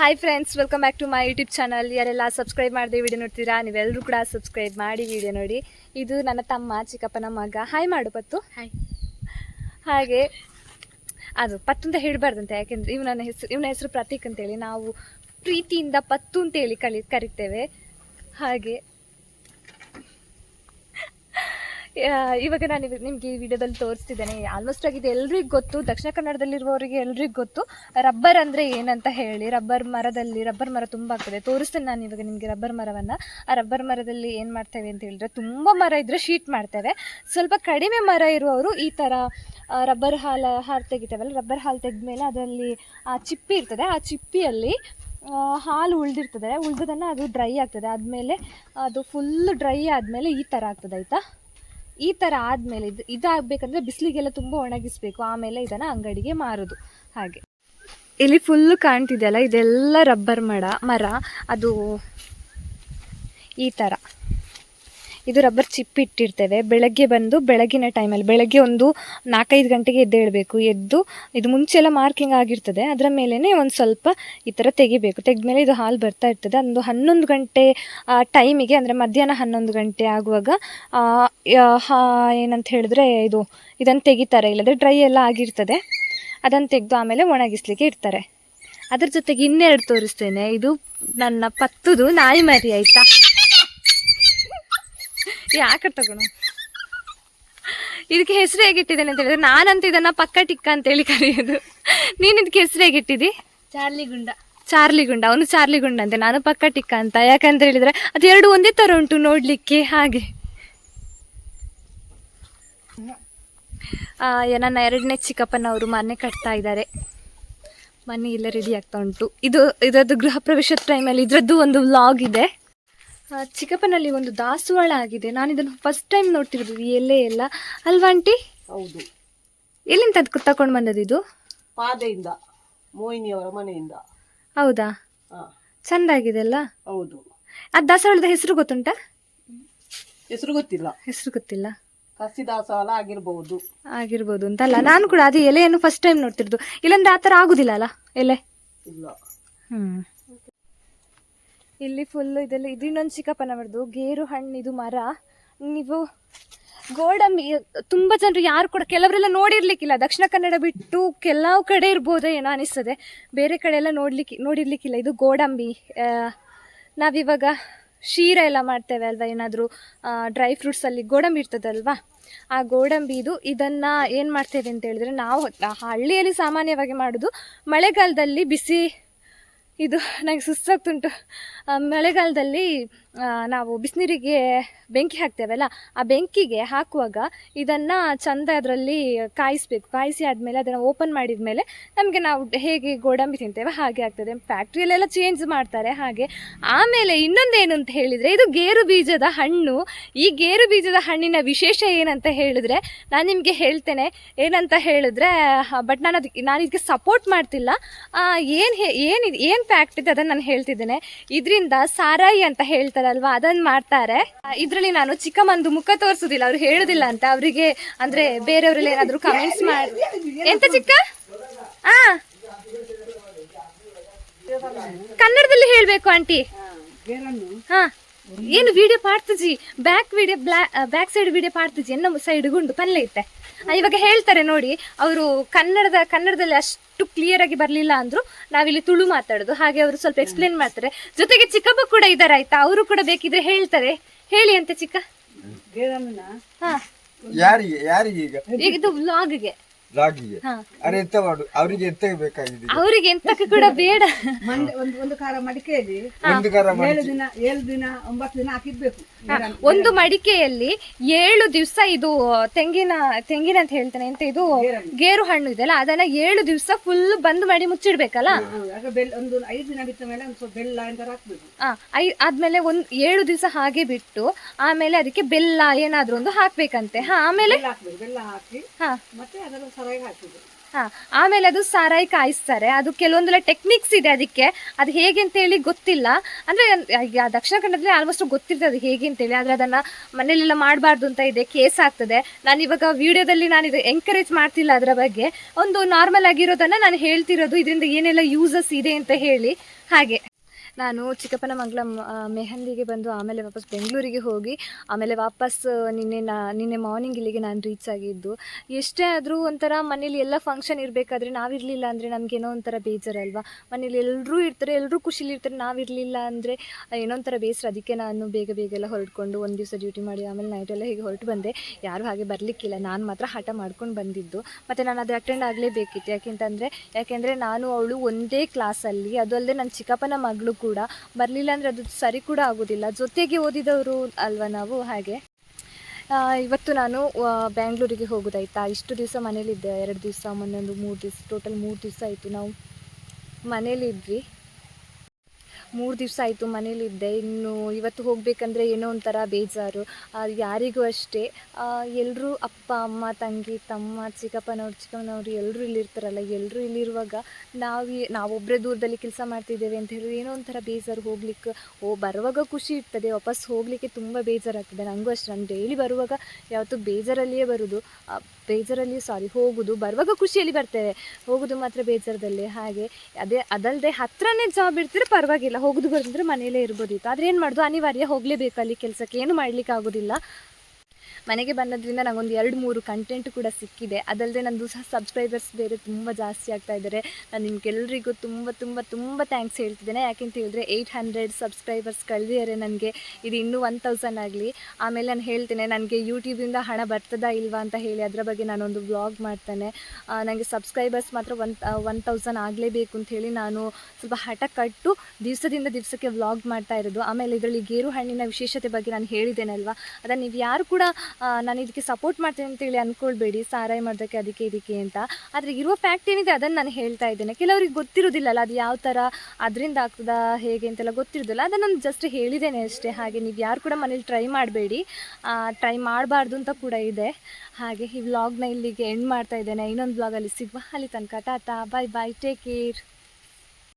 Hi friends welcome back to my YouTube channel ಯಾರೆಲ್ಲ subscribe ಮಾಡಿದೆ video ನೋಡ್ತೀರಾ ನೀವೆಲ್ಲರೂ ಕೂಡ ಸಬ್ಸ್ಕ್ರೈಬ್ ಮಾಡಿ ವಿಡಿಯೋ ನೋಡಿ. ಇದು ನನ್ನ ತಮ್ಮ ಚಿಕ್ಕಪ್ಪನ ಮಗ. ಹಾಯ್ ಮಾಡು ಪತ್ತು. ಹಾಯ್ ಹಾಗೆ ಅದು ಪತ್ತು ಅಂತ ಹೇಳಬಾರ್ದಂತೆ ಯಾಕೆಂದ್ರೆ ಇವನ ಹೆಸರು ಇವನ ಹೆಸರು ಪ್ರತೀಕ್ ಅಂತೇಳಿ ನಾವು ಪ್ರೀತಿಯಿಂದ ಪತ್ತು ಅಂತೇಳಿ ಕಲಿ ಕರಿತೇವೆ. ಹಾಗೆ ಆ, ಇವಾಗ ನಾನು ನಿಮಗೆ ಈ ವಿಡಿಯೋದಲ್ಲಿ ತೋರಿಸ್ತಿದ್ದೇನೆ. ಆಲ್ಮೋಸ್ಟ್ ಆಗಿದೆ ಎಲ್ರಿಗೂ ಗೊತ್ತು, ದಕ್ಷಿಣ ಕನ್ನಡದಲ್ಲಿರುವವರಿಗೆ ಎಲ್ರಿಗೂ ಗೊತ್ತು. ರಬ್ಬರ್ ಅಂದರೆ ಏನಂತ ಹೇಳಿ, ರಬ್ಬರ್ ಮರದಲ್ಲಿ, ರಬ್ಬರ್ ಮರ ತುಂಬ ಆಗ್ತದೆ. ತೋರಿಸ್ತೇನೆ ನಾನು ಇವಾಗ ನಿಮಗೆ ರಬ್ಬರ್ ಮರವನ್ನು. ಆ ರಬ್ಬರ್ ಮರದಲ್ಲಿ ಏನು ಮಾಡ್ತೇವೆ ಅಂತ ಹೇಳಿದ್ರೆ, ತುಂಬ ಮರ ಇದ್ದರೆ ಶೀಟ್ ಮಾಡ್ತೇವೆ. ಸ್ವಲ್ಪ ಕಡಿಮೆ ಮರ ಇರುವವರು ಈ ಥರ ರಬ್ಬರ್ ಹಾಲು ಹಾಲು ತೆಗಿತೇವಲ್ಲ, ರಬ್ಬರ್ ಹಾಲು ತೆಗೆದ್ಮೇಲೆ ಅದರಲ್ಲಿ ಆ ಚಿಪ್ಪಿ ಇರ್ತದೆ. ಆ ಚಿಪ್ಪಿಯಲ್ಲಿ ಹಾಲು ಉಳಿದಿರ್ತದೆ. ಉಳಿದದನ್ನು ಅದು ಡ್ರೈ ಆಗ್ತದೆ. ಆದಮೇಲೆ ಅದು ಫುಲ್ ಡ್ರೈ ಆದಮೇಲೆ ಈ ಥರ ಆಗ್ತದೆ, ಆಯಿತಾ? ಈ ಥರ ಆದಮೇಲೆ ಇದು ಇದಾಗಬೇಕಂದ್ರೆ ಬಿಸಿಲಿಗೆಲ್ಲ ತುಂಬ ಒಣಗಿಸ್ಬೇಕು, ಆಮೇಲೆ ಇದನ್ನು ಅಂಗಡಿಗೆ ಮಾರೋದು. ಹಾಗೆ. ಇಲ್ಲಿ ಫುಲ್ಲು ಕಾಣ್ತಿದೆಯಲ್ಲ, ಇದೆಲ್ಲ ರಬ್ಬರ್ ಮಡ ಮರ, ಅದು ಈ ಥರ ಇದು ರಬ್ಬರ್ ಚಿಪ್ ಇಟ್ಟಿರ್ತೇವೆ. ಬೆಳಗ್ಗೆ ಬಂದು ಬೆಳಗಿನ ಟೈಮಲ್ಲಿ ಬೆಳಗ್ಗೆ ಒಂದು ನಾಲ್ಕೈದು ಗಂಟೆಗೆ ಎದ್ದೇಳಬೇಕು ಎದ್ದು ಇದು ಮುಂಚೆ ಎಲ್ಲ ಮಾರ್ಕಿಂಗ್ ಆಗಿರ್ತದೆ. ಅದರ ಮೇಲೇ ಒಂದು ಸ್ವಲ್ಪ ಈ ಥರ ತೆಗಿಬೇಕು. ತೆಗೆದ್ಮೇಲೆ ಇದು ಹಾಲು ಬರ್ತಾ ಇರ್ತದೆ. ಒಂದು ಹನ್ನೊಂದು ಗಂಟೆ ಟೈಮಿಗೆ ಅಂದರೆ ಮಧ್ಯಾಹ್ನ ಹನ್ನೊಂದು ಗಂಟೆ ಆಗುವಾಗ ಏನಂತ ಹೇಳಿದ್ರೆ ಇದು ಇದನ್ನು ತೆಗಿತಾರೆ. ಇಲ್ಲದ್ರೆ ಡ್ರೈ ಎಲ್ಲ ಆಗಿರ್ತದೆ. ಅದನ್ನು ತೆಗೆದು ಆಮೇಲೆ ಒಣಗಿಸ್ಲಿಕ್ಕೆ ಇಡ್ತಾರೆ. ಅದ್ರ ಜೊತೆಗೆ ಇನ್ನೆರಡು ತೋರಿಸ್ತೇನೆ. ಇದು ನನ್ನ ಪತ್ತುದು ನಾಯಿ ಮರಿ, ಆಯ್ತಾ? ಯಾಕೆ ತಗೋಣ. ಇದಕ್ಕೆ ಹೆಸರು ಹೇಗಿಟ್ಟಿದ್ದೇನೆ ಅಂತ ಹೇಳಿದ್ರೆ ನಾನಂತ ಇದನ್ನ ಪಕ್ಕ ಟಿಕ್ಕ ಅಂತೇಳಿ ಕರೆಯೋದು. ನೀನು ಇದಕ್ಕೆ ಹೆಸರು ಹೇಗಿಟ್ಟಿದಿ? ಚಾರ್ಲಿ ಗುಂಡ. ಚಾರ್ಲಿ ಗುಂಡ ಅವನು ಚಾರ್ಲಿ ಗುಂಡ ಅಂತೆ. ನಾನು ಪಕ್ಕ ಟಿಕ್ಕ ಅಂತ. ಯಾಕಂತ ಹೇಳಿದ್ರೆ ಎರಡು ಒಂದೇ ಥರ ಉಂಟು ನೋಡಲಿಕ್ಕೆ ಹಾಗೆ. ನನ್ನ ಎರಡನೇ ಚಿಕ್ಕಪ್ಪನವರು ಮನೆ ಕಟ್ತಾ ಇದ್ದಾರೆ. ಮನೆ ಇಲ್ಲ ರೆಡಿ ಆಗ್ತಾ ಉಂಟು. ಇದು ಇದರದ್ದು ಗೃಹ ಪ್ರವೇಶದ ಟೈಮಲ್ಲಿ ಇದರದ್ದು ಒಂದು ವ್ಲಾಗ್ ಇದೆ. ಚಿಕ್ಕಪ್ಪನಲ್ಲಿ ಒಂದು ದಾಸವಾಳ ಆಗಿದೆ. ನಾನು ಇದನ್ನು ಫಸ್ಟ್ ಟೈಮ್ ನೋಡ್ತಿರೋದು. ಈ ಎಲೆ ಎಲ್ಲ. ಅಲ್ವಾ ಆಂಟಿ? ಹೌದು. ಎಲ್ಲಿಂದ ತಂದು ತಕೊಂಡ್ ಬಂದದ್ದು ಇದು? ಪಾದೆಯಿಂದ ಮೋಹಿನಿಯವರ ಮನೆಯಿಂದ. ಹೌದಾ? ಹಾ. ಚಂದ ಆಗಿದೆ ಅಲ್ಲ? ಹೌದು. ಆ ದಾಸವಾಳದ ಹೆಸರು ಗೊತ್ತುಂಟ? ಹೆಸರು ಗೊತ್ತಿಲ್ಲ. ಹೆಸರು ಗೊತ್ತಿಲ್ಲ. ಕಸಿ ದಾಸವಾಳ ಆಗಿರ್ಬಹುದು ಆಗಿರ್ಬೋದು ಅಂತಲ್ಲ. ನಾನು ಕೂಡ ಅದೇ ಎಲೆಯನ್ನು ಫಸ್ಟ್ ಟೈಮ್ ನೋಡ್ತಿರೋದು. ಇಲ್ಲಂದ್ರೆ ಆ ಥರ ಆಗುದಿಲ್ಲ ಅಲ್ಲ ಎಲೆ? ಇಲ್ಲ. ಹ್ಮ್. ಇಲ್ಲಿ ಫುಲ್ ಇದೆಲ್ಲ. ಇದು ಇನ್ನೊಂದು ಚಿಕ್ಕಪ್ಪನವರದು ಗೇರು ಹಣ್ಣು, ಇದು ಮರ. ನೀವು ಗೋಡಂಬಿ, ತುಂಬ ಜನರು ಯಾರು ಕೂಡ ಕೆಲವರೆಲ್ಲ ನೋಡಿರ್ಲಿಕ್ಕಿಲ್ಲ. ದಕ್ಷಿಣ ಕನ್ನಡ ಬಿಟ್ಟು ಕೆಲವು ಕಡೆ ಇರ್ಬೋದೇ ಏನೋ ಅನಿಸ್ತದೆ. ಬೇರೆ ಕಡೆ ಎಲ್ಲ ನೋಡ್ಲಿಕ್ಕೆ, ನೋಡಿರ್ಲಿಕ್ಕಿಲ್ಲ. ಇದು ಗೋಡಂಬಿ. ನಾವಿವಾಗ ಶೀರ ಎಲ್ಲ ಮಾಡ್ತೇವೆ ಅಲ್ವಾ? ಏನಾದರೂ ಡ್ರೈ ಫ್ರೂಟ್ಸಲ್ಲಿ ಗೋಡಂಬಿ ಇರ್ತದಲ್ವಾ? ಆ ಗೋಡಂಬಿ ಇದು ಇದನ್ನು ಏನು ಮಾಡ್ತೇವೆ ಅಂತ ಹೇಳಿದ್ರೆ ನಾವು ಹಳ್ಳಿಯಲ್ಲಿ ಸಾಮಾನ್ಯವಾಗಿ ಮಾಡೋದು ಮಳೆಗಾಲದಲ್ಲಿ ಬಿಸಿ ಇದು ನನಗೆ ಸುಸ್ತಾಗ್ತುಂಟು. ಮಳೆಗಾಲದಲ್ಲಿ ನಾವು ಬಿಸಿನೀರಿಗೆ ಬೆಂಕಿ ಹಾಕ್ತೇವಲ್ಲ, ಆ ಬೆಂಕಿಗೆ ಹಾಕುವಾಗ ಇದನ್ನು ಚಂದ ಅದರಲ್ಲಿ ಕಾಯಿಸ್ಬೇಕು. ಕಾಯಿಸಿ ಆದಮೇಲೆ ಅದನ್ನು ಓಪನ್ ಮಾಡಿದ ಮೇಲೆ ನಮಗೆ ನಾವು ಹೇಗೆ ಗೋಡಂಬಿ ತಿಂತೇವೆ ಹಾಗೆ ಆಗ್ತದೆ. ಫ್ಯಾಕ್ಟ್ರಿಯಲ್ಲೆಲ್ಲ ಚೇಂಜ್ ಮಾಡ್ತಾರೆ ಹಾಗೆ. ಆಮೇಲೆ ಇನ್ನೊಂದೇನು ಅಂತ ಹೇಳಿದರೆ, ಇದು ಗೇರು ಬೀಜದ ಹಣ್ಣು. ಈ ಗೇರು ಬೀಜದ ಹಣ್ಣಿನ ವಿಶೇಷ ಏನಂತ ಹೇಳಿದ್ರೆ, ನಾನು ನಿಮಗೆ ಹೇಳ್ತೇನೆ. ಏನಂತ ಹೇಳಿದ್ರೆ, ಬಟ್ ನಾನು ಅದಕ್ಕೆ ನಾನು ಇದಕ್ಕೆ ಸಪೋರ್ಟ್ ಮಾಡ್ತಿಲ್ಲ. ಏನು ಏನು ಏನು ಫ್ಯಾಕ್ಟ್ ಇದೆ, ಅದನ್ನು ನಾನು ಹೇಳ್ತಿದ್ದೇನೆ. ಇದರಿಂದ ಸಾರಾಯಿ ಅಂತ ಹೇಳ್ತಾರಲ್ವಾ ಅದನ್ನ ಮಾಡ್ತಾರೆ. ಇದರಲ್ಲಿ ನಾನು ಚಿಕ್ಕಮ್ಮಂದು ಮುಖ ತೋರಿಸೋದಿಲ್ಲ, ಅವ್ರು ಹೇಳೋದಿಲ್ಲ ಅಂತ. ಅವರಿಗೆ ಅಂದ್ರೆ ಬೇರೆಯವ್ರಲ್ಲಿ ಏನಾದರೂ ಕಮೆಂಟ್ಸ್ ಮಾಡಿ ಎಂತ ಚಿಕ್ಕ? ಆ. ಕನ್ನಡದಲ್ಲಿ ಹೇಳಬೇಕು, ಆಂಟಿ. ಹಾ. ಏನು video ಪಾಡ್ತಿಜಿ back video back side video ಪಾಡ್ತಿಜಿ ಎನ್ನ ಸೈಡ್ ಗುಂಡು, ಪಲ್ಲೆ ಇತ್ತೆ. ಇವಾಗ ಹೇಳ್ತಾರೆ ನೋಡಿ, ಅವರು ಕನ್ನಡದ, ಕನ್ನಡದಲ್ಲಿ ಅಷ್ಟು ಕ್ಲಿಯರ್ ಆಗಿ ಬರಲಿಲ್ಲ ಅಂದ್ರು ನಾವಿಲ್ಲಿ ತುಳು ಮಾತಾಡೋದು. ಹಾಗೆ ಅವರು ಸ್ವಲ್ಪ ಎಕ್ಸ್ಪ್ಲೇನ್ ಮಾಡ್ತಾರೆ. ಜೊತೆಗೆ ಚಿಕ್ಕಪ್ಪ ಕೂಡ ಇದ್ದಾರೆ ಆಯ್ತಾ? ಅವರು ಕೂಡ ಬೇಕಿದ್ರೆ ಹೇಳ್ತಾರೆ. ಹೇಳಿ ಅಂತ ಚಿಕ್ಕ. ಹಾ. ಯಾರಿಗೆ ಯಾರಿಗೆ ಈಗ? ಈಗ ಇದು ವ್ಲಾಗ್ಗೆ ರಾಗಿಗೆ. ಹಾ. ಅರೆ ಎಂತ ಮಾಡು ಅವರಿಗೆ ಎಂತ ಬೇಕಾಗಿದೆ ಅವರಿಗೆ ಎಂತಕ್ಕೆ ಕೂಡ ಬೇಡ. ಮಂಡೆ ಒಂದು ಒಂದು ಕಾರ ಮಡಿಕೆಯಲ್ಲಿ ಒಂದು ಕರ ಏಳು ದಿನ ಏಳು ದಿನ ಒಂಬತ್ತು ದಿನ ಹಾಕಿರ್ಬೇಕು. ಒಂದು ಮಡಿಕೆಯಲ್ಲಿ ಏಳು ದಿವಸ ಇದು ತೆಂಗಿನ ತೆಂಗಿನ ಅಂತ ಹೇಳ್ತಾನೆ. ಎಂತ ಇದು? ಗೇರು ಹಣ್ಣು ಇದೆಲ್ಲ ಅದನ್ನ ಏಳು ದಿವಸ ಫುಲ್ ಬಂದ್ ಮಾಡಿ ಮುಚ್ಚಿಡ್ಬೇಕಲ್ಲ? ಒಂದು ಐದು ದಿನ ಬಿಟ್ಟ ಮೇಲೆ ಒಂದು ಸ್ವಲ್ಪ ಬೆಲ್ಲ ಅಂತ ಹಾಕ್ಬೇಕು. ಆ, ಐ ಆದ್ಮೇಲೆ ಒಂದ್ ಏಳು ದಿವಸ ಹಾಗೆ ಬಿಟ್ಟು ಆಮೇಲೆ ಅದಕ್ಕೆ ಬೆಲ್ಲ ಏನಾದ್ರೂ ಒಂದು ಹಾಕ್ಬೇಕಂತೆ. ಹಾ ಆಮೇಲೆ? ಬೆಲ್ಲ ಹಾಕಿ ಮತ್ತೆ ಅದನ್ನು ಹಾಕುದು ಹಾ, ಆಮೇಲೆ ಅದು ಸಾರಾಯಿ ಕಾಯಿಸ್ತಾರೆ. ಅದು ಕೆಲವೊಂದೆಲ್ಲ ಟೆಕ್ನಿಕ್ಸ್ ಇದೆ ಅದಕ್ಕೆ. ಅದು ಹೇಗೆ ಅಂತ ಹೇಳಿ ಗೊತ್ತಿಲ್ಲ. ಅಂದ್ರೆ ದಕ್ಷಿಣ ಕನ್ನಡದಲ್ಲಿ ಆಲ್ಮೋಸ್ಟ್ ಗೊತ್ತಿರ್ತದೆ ಅದು ಹೇಗೆ ಅಂತೇಳಿ ಆದ್ರೆ ಅದನ್ನ ಮನೇಲೆಲ್ಲ ಮಾಡಬಾರ್ದು ಅಂತ ಇದೆ ಕೇಸ್ ಆಗ್ತದೆ. ನಾನು ಇವಾಗ ವಿಡಿಯೋದಲ್ಲಿ ನಾನು ಇದು ಎಂಕರೇಜ್ ಮಾಡ್ತಿಲ್ಲ ಅದರ ಬಗ್ಗೆ. ಒಂದು ನಾರ್ಮಲ್ ಆಗಿರೋದನ್ನ ನಾನು ಹೇಳ್ತಿರೋದು, ಇದರಿಂದ ಏನೆಲ್ಲ ಯೂಸಸ್ ಇದೆ ಅಂತ ಹೇಳಿ. ಹಾಗೆ. ನಾನು ಚಿಕ್ಕಪ್ಪನ ಮಂಗಳ ಮೆಹಂದಿಗೆ ಬಂದು ಆಮೇಲೆ ವಾಪಸ್ ಬೆಂಗಳೂರಿಗೆ ಹೋಗಿ, ಆಮೇಲೆ ವಾಪಸ್ ನಿನ್ನೆ ನಾ, ನಿನ್ನೆ ಮಾರ್ನಿಂಗ್ ಇಲ್ಲಿಗೆ ನಾನು ರೀಚ್ ಆಗಿದ್ದು. ಎಷ್ಟೇ ಆದರೂ ಒಂಥರ ಮನೇಲಿ ಎಲ್ಲ ಫಂಕ್ಷನ್ ಇರಬೇಕಾದ್ರೆ ನಾವಿರಲಿಲ್ಲ ಅಂದರೆ ನಮಗೇನೋ ಒಂಥರ ಬೇಜಾರಲ್ವಾ? ಮನೇಲಿ ಎಲ್ಲರೂ ಇರ್ತಾರೆ ಎಲ್ಲರೂ ಖುಷಿಲಿ ಇರ್ತಾರೆ ನಾವಿರಲಿಲ್ಲ ಅಂದರೆ ಏನೋ ಒಂಥರ ಬೇಸರ. ಅದಕ್ಕೆ ನಾನು ಬೇಗ ಬೇಗ ಎಲ್ಲ ಹೊರಡ್ಕೊಂಡು ಒಂದು ದಿವಸ ಡ್ಯೂಟಿ ಮಾಡಿ, ಆಮೇಲೆ ನೈಟೆಲ್ಲ ಹೀಗೆ ಹೊರಟು ಬಂದೆ. ಯಾರೂ ಹಾಗೆ ಬರಲಿಕ್ಕಿಲ್ಲ. ನಾನು ಮಾತ್ರ ಹಠ ಮಾಡ್ಕೊಂಡು ಬಂದಿದ್ದು. ಮತ್ತು ನಾನು ಅದು ಅಟೆಂಡ್ ಆಗಲೇಬೇಕಿತ್ತು. ಯಾಕೆಂತಂದರೆ, ಯಾಕೆಂದರೆ ನಾನು ಅವಳು ಒಂದೇ ಕ್ಲಾಸಲ್ಲಿ ಅದು ಅಲ್ಲದೆ ನನ್ನ ಚಿಕ್ಕಪ್ಪನ ಮಗಳು ಕೂಡ ಬರಲಿಲ್ಲ ಅಂದರೆ ಅದು ಸರಿ ಕೂಡ ಆಗೋದಿಲ್ಲ. ಜೊತೆಗೆ ಓದಿದವರು ಅಲ್ವಾ ನಾವು? ಹಾಗೆ. ಇವತ್ತು ನಾನು ಬ್ಯಾಂಗ್ಳೂರಿಗೆ ಹೋಗೋದಾಯ್ತಾ? ಇಷ್ಟು ದಿವಸ ಮನೇಲಿದ್ದೆ. ಎರಡು ದಿವಸ ಮೊನ್ನೊಂದು ಮೂರು ದಿವಸ ಟೋಟಲ್ ಮೂರು ದಿವಸ ಆಯಿತು ನಾವು ಮನೇಲಿದ್ವಿ. ಮೂರು ದಿವಸ ಆಯಿತು ಮನೇಲಿದ್ದೆ ಇನ್ನು ಇವತ್ತು ಹೋಗಬೇಕಂದ್ರೆ ಏನೋ ಒಂಥರ ಬೇಜಾರು. ಯಾರಿಗೂ ಅಷ್ಟೇ. ಎಲ್ಲರೂ ಅಪ್ಪ, ಅಮ್ಮ, ತಂಗಿ, ತಮ್ಮ, ಚಿಕ್ಕಪ್ಪನವ್ರು, ಚಿಕ್ಕಮ್ಮನವ್ರು ಎಲ್ಲರೂ ಇಲ್ಲಿರ್ತಾರಲ್ಲ. ಎಲ್ಲರೂ ಇಲ್ಲಿರುವಾಗ ನಾವು ನಾವೊಬ್ಬರೇ ದೂರದಲ್ಲಿ ಕೆಲಸ ಮಾಡ್ತಿದ್ದೇವೆ ಅಂತ ಹೇಳಿದ್ರೆ ಏನೋ ಒಂಥರ ಬೇಜಾರು ಹೋಗ್ಲಿಕ್ಕೆ. ಓ, ಬರುವಾಗ ಖುಷಿ ಇರ್ತದೆ. ವಾಪಸ್ ಹೋಗಲಿಕ್ಕೆ ತುಂಬ ಬೇಜಾರಾಗ್ತದೆ. ನನಗೂ ಅಷ್ಟೇ. ನಾನು ಡೈಲಿ ಬರುವಾಗ ಯಾವತ್ತು ಬೇಜಾರಲ್ಲಿಯೇ ಬರೋದು. ಬೇಜಾರಲ್ಲಿ ಸಾರಿ ಹೋಗೋದು. ಬರುವಾಗ ಖುಷಿಯಲ್ಲಿ ಬರ್ತೇವೆ. ಹೋಗೋದು ಮಾತ್ರ ಬೇಜಾರದಲ್ಲಿ. ಹಾಗೆ, ಅದೇ ಅದಲ್ಲದೆ ಹತ್ರನೇ ಜಾಬ್ ಇರ್ತಿದ್ರೆ ಪರವಾಗಿಲ್ಲ. ಹೋಗೋದು ಬರೋದಂದ್ರೆ ಮನೆಯಲ್ಲೇ ಇರ್ಬೋದಿತ್ತು. ಆದರೆ ಏನು ಮಾಡೋದು? ಅನಿವಾರ್ಯ ಹೋಗಲೇಬೇಕು ಅಲ್ಲಿ ಕೆಲಸಕ್ಕೆ. ಏನು ಮಾಡಲಿಕ್ಕೆ ಆಗೋದಿಲ್ಲ ಮನೆಗೆ ಬಂದದ್ರಿಂದ ನನಗೊಂದು ಎರಡು ಮೂರು ಕಂಟೆಂಟ್ ಕೂಡ ಸಿಕ್ಕಿದೆ. ಅದಲ್ಲದೆ ನಂದು ಸಹ ಸಬ್ಸ್ಕ್ರೈಬರ್ಸ್ ಬೇರೆ ತುಂಬ ಜಾಸ್ತಿ ಆಗ್ತಾ ಇದ್ದಾರೆ. ನಾನು ನಿಮ್ಗೆಲ್ಲರಿಗೂ ತುಂಬ ತುಂಬ ತುಂಬ ಥ್ಯಾಂಕ್ಸ್ ಹೇಳ್ತಿದ್ದೇನೆ. ಯಾಕೆಂತ ಹೇಳಿದ್ರೆ ಏಯ್ಟ್ ಹಂಡ್ರೆಡ್ ಸಬ್ಸ್ಕ್ರೈಬರ್ಸ್ ಕಳೆದಿದ್ದಾರೆ ನನಗೆ. ಇದು ಇನ್ನೂ ಒನ್ ತೌಸಂಡ್ ಆಗಲಿ. ಆಮೇಲೆ ನಾನು ಹೇಳ್ತೇನೆ, ನನಗೆ ಯೂಟ್ಯೂಬಿಂದ ಹಣ ಬರ್ತದಾ ಇಲ್ವಾ ಅಂತ ಹೇಳಿ ಅದರ ಬಗ್ಗೆ ನಾನೊಂದು ವ್ಲಾಗ್ ಮಾಡ್ತೇನೆ. ನನಗೆ ಸಬ್ಸ್ಕ್ರೈಬರ್ಸ್ ಮಾತ್ರ ಒನ್ ಒನ್ ತೌಸಂಡ್ ಆಗಲೇಬೇಕು ಅಂತ ನಾನು ಸ್ವಲ್ಪ ಹಠ ಕಟ್ಟು ದಿವಸದಿಂದ ದಿವಸಕ್ಕೆ ವ್ಲಾಗ್ ಮಾಡ್ತಾ ಇರೋದು. ಆಮೇಲೆ ಇದರಲ್ಲಿ ಗೇರು ಹಣ್ಣಿನ ವಿಶೇಷತೆ ಬಗ್ಗೆ ನಾನು ಹೇಳಿದ್ದೇನಲ್ವಾ? ಅದನ್ನು ನೀವು ಯಾರು ಕೂಡ ನಾನು ಇದಕ್ಕೆ ಸಪೋರ್ಟ್ ಮಾಡ್ತೀನಿ ಅಂತೇಳಿ ಅಂದ್ಕೊಳ್ಬೇಡಿ ಸಾರಾಯಿ ಮಾಡೋದಕ್ಕೆ ಅದಕ್ಕೆ ಇದಕ್ಕೆ ಅಂತ. ಆದರೆ ಇರುವ ಫ್ಯಾಕ್ಟ್ ಏನಿದೆ ಅದನ್ನು ನಾನು ಹೇಳ್ತಾ ಇದ್ದೇನೆ. ಕೆಲವರಿಗೆ ಗೊತ್ತಿರೋದಿಲ್ಲಲ್ಲ, ಅದು ಯಾವ ಥರ ಅದರಿಂದ ಆಗ್ತದಾ, ಹೇಗೆ ಅಂತೆಲ್ಲ ಗೊತ್ತಿರೋದಿಲ್ಲ. ಅದನ್ನು ನಾನು ಜಸ್ಟ್ ಹೇಳಿದ್ದೇನೆ ಅಷ್ಟೇ. ಹಾಗೆ ನೀವು ಯಾರು ಕೂಡ ಮನೇಲಿ ಟ್ರೈ ಮಾಡಬೇಡಿ. ಟ್ರೈ ಮಾಡಬಾರ್ದು ಅಂತ ಕೂಡ ಇದೆ. ಹಾಗೆ ಈ ವ್ಲಾಗ್ನ ಇಲ್ಲಿಗೆ ಎಂಡ್ ಮಾಡ್ತಾ ಇದ್ದೇನೆ. ಇನ್ನೊಂದು ವ್ಲಾಗಲ್ಲಿ ಸಿಗುವ. ಅಲ್ಲಿ ತನಕ, tata. Bye bye take care